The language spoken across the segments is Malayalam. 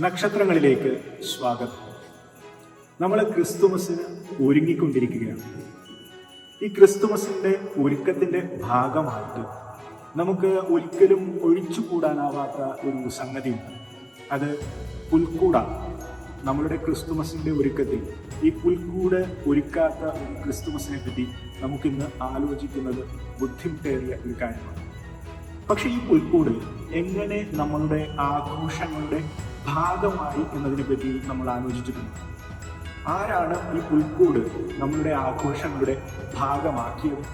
നക്ഷത്രങ്ങളിലേക്ക് സ്വാഗതം. നമ്മൾ ക്രിസ്തുമസിന് ഒരുങ്ങിക്കൊണ്ടിരിക്കുകയാണ്. ഈ ക്രിസ്തുമസിന്റെ ഒരുക്കത്തിന്റെ ഭാഗമായിട്ട് നമുക്ക് ഒരിക്കലും ഒഴിച്ചുകൂടാനാവാത്ത ഒരു സംഗതിയുണ്ട്. അത് പുൽക്കൂടാണ്. നമ്മളുടെ ക്രിസ്തുമസിന്റെ ഒരുക്കത്തിൽ ഈ പുൽക്കൂട് ഒരുക്കാത്ത ഒരു ക്രിസ്തുമസിനെ പറ്റി നമുക്കിന്ന് ആലോചിക്കുന്നത് ബുദ്ധിമുട്ടേറിയ ഒരു കാര്യമാണ്. പക്ഷെ ഈ പുൽക്കൂട് എങ്ങനെ നമ്മളുടെ ആഘോഷങ്ങളുടെ ഭാഗമായി എന്നതിനെ പറ്റി നമ്മൾ ആലോചിച്ചിട്ടുണ്ട്. ആരാണ് ഈ പുൽക്കൂട് നമ്മളുടെ ആഘോഷങ്ങളുടെ ഭാഗമാക്കിയത്?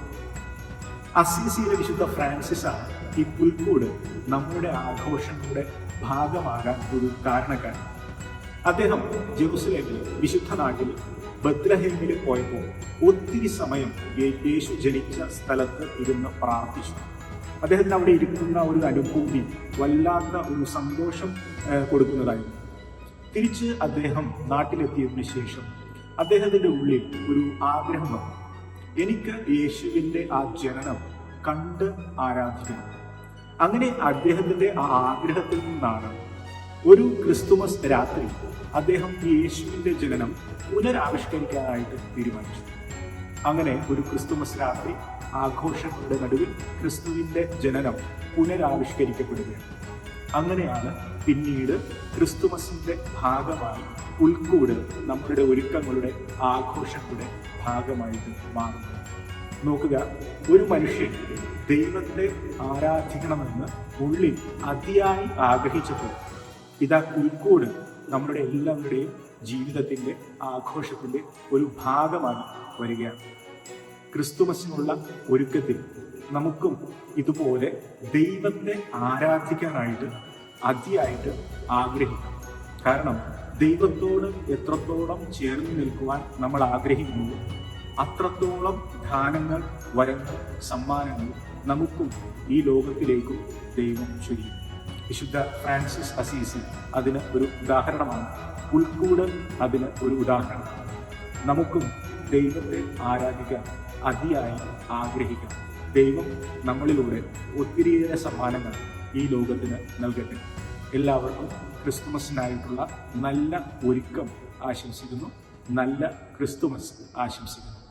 അസീസിയിലെ വിശുദ്ധ ഫ്രാൻസിസ് ആണ് ഈ പുൽക്കൂട് നമ്മുടെ ആഘോഷങ്ങളുടെ ഭാഗമാകാൻ ഒരു കാരണക്കാരൻ. അദ്ദേഹം ജെറുസലേമിൽ വിശുദ്ധ നാട്ടിൽ ബദ്ലഹേമിൽ പോയപ്പോൾ ഒത്തിരി സമയം യേശു ജനിച്ച സ്ഥലത്ത് ഇരുന്ന് പ്രാർത്ഥിച്ചു. അദ്ദേഹത്തിന് അവിടെ ഇരിക്കുന്ന ഒരു അനുഭൂതി വല്ലാത്ത ഒരു സന്തോഷം കൊടുക്കുന്നതായിരുന്നു. തിരിച്ച് അദ്ദേഹം നാട്ടിലെത്തിയതിനു ശേഷം അദ്ദേഹത്തിന്റെ ഉള്ളിൽ ഒരു ആഗ്രഹം വന്നു. എനിക്ക് യേശുവിന്റെ ആ ജനനം കണ്ട് ആരാധിക്കണം. അങ്ങനെ അദ്ദേഹത്തിന്റെ ആ ആഗ്രഹത്തിൽ നിന്നാണ് ഒരു ക്രിസ്തുമസ് രാത്രി അദ്ദേഹം യേശുവിന്റെ ജനനം പുനരാവിഷ്കരിക്കാനായിട്ട് തീരുമാനിച്ചു അങ്ങനെ ഒരു ക്രിസ്തുമസ് രാത്രി ആഘോഷങ്ങളുടെ നടുവിൽ ക്രിസ്തുവിന്റെ ജനനം പുനരാവിഷ്കരിക്കപ്പെടുകയാണ്. അങ്ങനെയാണ് പിന്നീട് ക്രിസ്തുമസിന്റെ ഭാഗമായി ഉൾക്കൂട് നമ്മുടെ ഒരുക്കങ്ങളുടെ ആഘോഷങ്ങളുടെ ഭാഗമായിട്ട് മാറുന്നത്. നോക്കുക ഒരു മനുഷ്യൻ ദൈവത്തെ ആരാധിക്കണമെന്ന് ഉള്ളിൽ അതിയായി ആഗ്രഹിച്ചപ്പോൾ ഇതാ ഉൾക്കൂട് നമ്മുടെ എല്ലാവരുടെയും ജീവിതത്തിന്റെ ആഘോഷത്തിന്റെ ഒരു ഭാഗമായി വരികയാണ്. ക്രിസ്തുമസിനുള്ള ഒരുക്കത്തിൽ നമുക്കും ഇതുപോലെ ദൈവത്തെ ആരാധിക്കാനായിട്ട് അതിയായിട്ട് ആഗ്രഹിക്കാം. കാരണം ദൈവത്തോട് എത്രത്തോളം ചേർന്ന് നിൽക്കുവാൻ നമ്മൾ ആഗ്രഹിക്കുന്നു അത്രത്തോളം ദാനങ്ങൾ വരങ്ങൾ സമ്മാനങ്ങൾ നമുക്കും ഈ ലോകത്തിലേക്കും ദൈവം ചൊരിയും. വിശുദ്ധ ഫ്രാൻസിസ് അസീസി അതിന് ഒരു ഉദാഹരണമാണ്. പുൽക്കൂട് അതിന് ഒരു ഉദാഹരണം. നമുക്കും ദൈവത്തെ ആരാധിക്കാൻ അതിയായി ആഗ്രഹിക്കണം. ദൈവം നമ്മളിലൂടെ ഒത്തിരിയേറെ സമ്മാനങ്ങൾ ഈ ലോകത്തിന് നൽകട്ടെ. എല്ലാവർക്കും ക്രിസ്തുമസിനായിട്ടുള്ള നല്ല ഒരുക്കം ആശംസിക്കുന്നു. നല്ല ക്രിസ്തുമസ് ആശംസിക്കുന്നു.